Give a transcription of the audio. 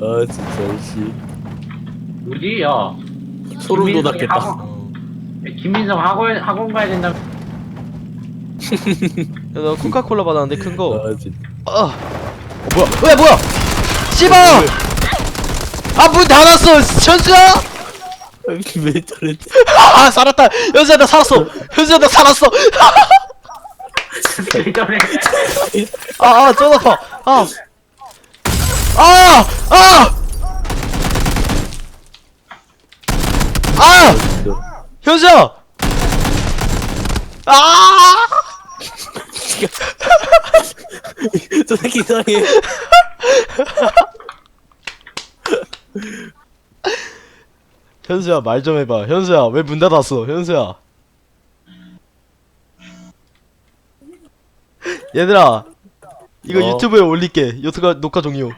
아 진짜 씨. 뭐지, 야. 소름 돋았겠다. 학원- 김민석 학원, 학원 가야 된다. 야 나 코카콜라 받았는데 큰 거. 아 진짜. 아. 어, 뭐야? 뭐야 뭐야? 씨발! 아문 닫았어 현수야! 왜 저랬지? 아 살았다. 현수야 나 살았어. 현수야 나 살았어. 왜 저래? 아아 쩌다파 아. 아 아 아! 아! 현수야! 아! 저 새끼 이상해. 현수야 말 좀 해봐. 현수야 왜 문 닫았어? 현수야. 얘들아 이거 어? 유튜브에 올릴게. 유튜브 녹화 종료